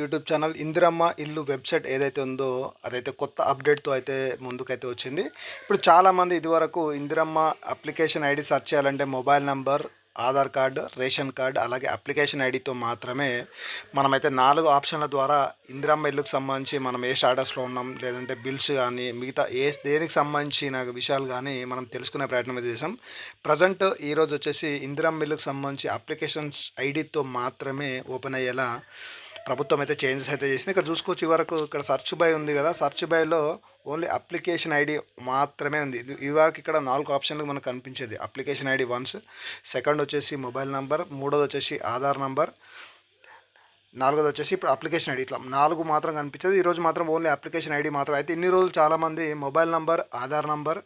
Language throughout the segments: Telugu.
యూట్యూబ్ ఛానల్ ఇందిరమ్మ ఇల్లు వెబ్సైట్ ఏదైతే ఉందో అదైతే కొత్త అప్డేట్తో అయితే ముందుకైతే వచ్చింది. ఇప్పుడు చాలామంది ఇదివరకు ఇందిరమ్మ అప్లికేషన్ ఐడి సెర్చ్ చేయాలంటే mobile number Aadhaar card ration card అలాగే అప్లికేషన్ ఐడితో మాత్రమే మనమైతే నాలుగు ఆప్షన్ల ద్వారా ఇందిరమ్మ ఇల్లుకు సంబంధించి మనం ఏ స్టాటస్లో ఉన్నాం లేదంటే బిల్స్ కానీ మిగతా ఏ దేనికి సంబంధించిన విషయాలు కానీ మనం తెలుసుకునే ప్రయత్నం అయితే చేసాం ప్రజెంట్ ఈరోజు వచ్చేసి ఇందిరమ్మ ఇల్లుకు సంబంధించి అప్లికేషన్స్ ఐడితో మాత్రమే ఓపెన్ అయ్యేలా ప్రభుత్వం అయితే చేంజెస్ అయితే చేసింది. ఇక్కడ చూసుకోవచ్చు వరకు ఇక్కడ సర్చ్ బై ఉంది కదా. సర్చ్ బైలో ఓన్లీ అప్లికేషన్ ఐడి మాత్రమే ఉంది. ఈ వరకు ఇక్కడ నాలుగు ఆప్షన్లు మనకు కనిపించేది. అప్లికేషన్ ఐడి వన్స్ సెకండ్ వచ్చేసి మొబైల్ నంబర్ మూడోది వచ్చేసి ఆధార్ నంబర్ నాలుగోది వచ్చేసి ఇప్పుడు అప్లికేషన్ ఐడి. ఇట్లా నాలుగు మాత్రం కనిపించేది. ఈరోజు మాత్రం ఓన్లీ అప్లికేషన్ ఐడి మాత్రం. అయితే ఇన్ని రోజులు చాలామంది మొబైల్ నంబర్ ఆధార్ నంబర్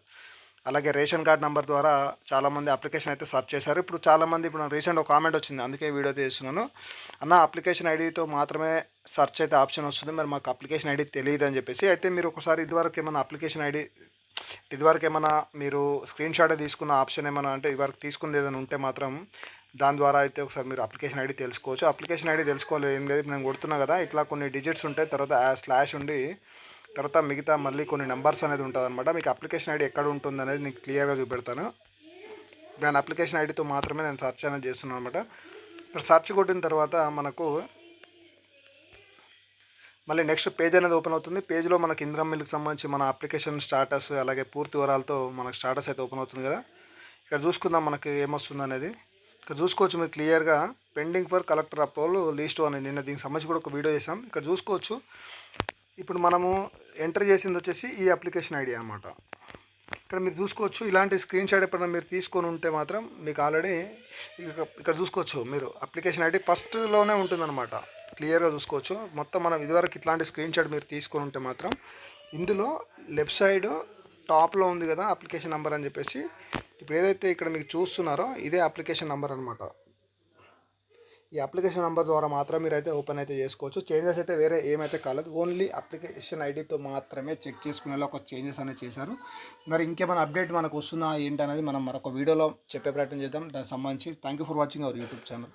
అలాగే రేషన్ కార్డ్ నెంబర్ ద్వారా చాలామంది అప్లికేషన్ అయితే సెర్చ్ చేశారు. ఇప్పుడు చాలామంది ఇప్పుడు రీసెంట్ ఒక కామెంట్ వచ్చింది. అందుకే వీడియో చేస్తున్నాను అన్న అప్లికేషన్ ఐడితో మాత్రమే సెర్చ్ అయితే ఆప్షన్ వస్తుంది. మరి మాకు అప్లికేషన్ ఐడి తెలియదు అని చెప్పేసి అయితే మీరు ఒకసారి ఇదివరకు ఏమైనా అప్లికేషన్ ఐడి ఇదివరకు ఏమైనా మీరు స్క్రీన్ షాట్ తీసుకున్న ఆప్షన్ ఏమైనా అంటే ఇదివరకు తీసుకుంది ఏదైనా ఉంటే మాత్రం దాని ద్వారా అయితే ఒకసారి మీరు అప్లికేషన్ ఐడి తెలుసుకోవచ్చు. అప్లికేషన్ ఐడి తెలుసుకోవాలి ఏం లేదు. నేను కొడుతున్నా కదా ఇట్లా కొన్ని డిజిట్స్ ఉంటాయి. తర్వాత స్లాష్ ఉండి తర్వాత మిగతా మళ్ళీ కొన్ని నెంబర్స్ అనేది ఉంటుంది అనమాట మీకు అప్లికేషన్ ఐడి ఎక్కడ ఉంటుంది అనేది నీకు క్లియర్గా చూపెడతాను. దాని అప్లికేషన్ ఐడితో మాత్రమే నేను సెర్చ్ అనేది చేస్తున్నాను అనమాట ఇప్పుడు సెర్చ్ కొట్టిన తర్వాత మనకు మళ్ళీ నెక్స్ట్ పేజ్ అనేది ఓపెన్ అవుతుంది. పేజ్లో మనకి ఇంద్రం మిల్కి సంబంధించి మన అప్లికేషన్ స్టాటస్ అలాగే పూర్తి వివరాలతో మనకు స్టాటస్ అయితే ఓపెన్ అవుతుంది కదా. ఇక్కడ చూసుకుందాం మనకి ఏమొస్తుంది అనేది ఇక్కడ చూసుకోవచ్చు మీరు క్లియర్గా pending for collector approval list అని నిన్న దీనికి సంబంధించి కూడా ఒక వీడియో చేసాం ఇక్కడ చూసుకోవచ్చు. ఇప్పుడు మనము ఎంటర్ చేసింది వచ్చేసి ఈ అప్లికేషన్ ఐడి అనమాట ఇక్కడ మీరు చూసుకోవచ్చు ఇలాంటి స్క్రీన్ షాట్ ఎప్పుడైనా మీరు తీసుకొని ఉంటే మాత్రం మీకు ఆల్రెడీ ఇక్కడ చూసుకోవచ్చు మీరు అప్లికేషన్ ఐడి ఫస్ట్లోనే ఉంటుందన్నమాట. క్లియర్గా చూసుకోవచ్చు. మొత్తం మనం ఇదివరకు ఇట్లాంటి స్క్రీన్ షాట్ మీరు తీసుకొని ఉంటే మాత్రం ఇందులో లెఫ్ట్ సైడ్ టాప్లో ఉంది కదా అప్లికేషన్ నెంబర్ అని చెప్పేసి. ఇప్పుడు ఏదైతే ఇక్కడ మీకు చూస్తున్నారో ఇదే అప్లికేషన్ నెంబర్ అనమాట ఈ అప్లికేషన్ నెంబర్ ద్వారా మాత్రం మీరు అయితే ఓపెన్ అయితే చేసుకోవచ్చు. చేంజెస్ అయితే వేరే ఏమైతే కాలేదు. ఓన్లీ అప్లికేషన్ ఐడితో మాత్రమే చెక్ చేసుకునేలా ఒక చేంజెస్ అనేది చేశారు. మరి ఇంకేమైనా అప్డేట్ మనకు వస్తుందా ఏంటి అనేది మనం మరొక వీడియోలో చెప్పే ప్రయత్నం చేద్దాం. దానికి సంబంధించి thank you for watching our YouTube channel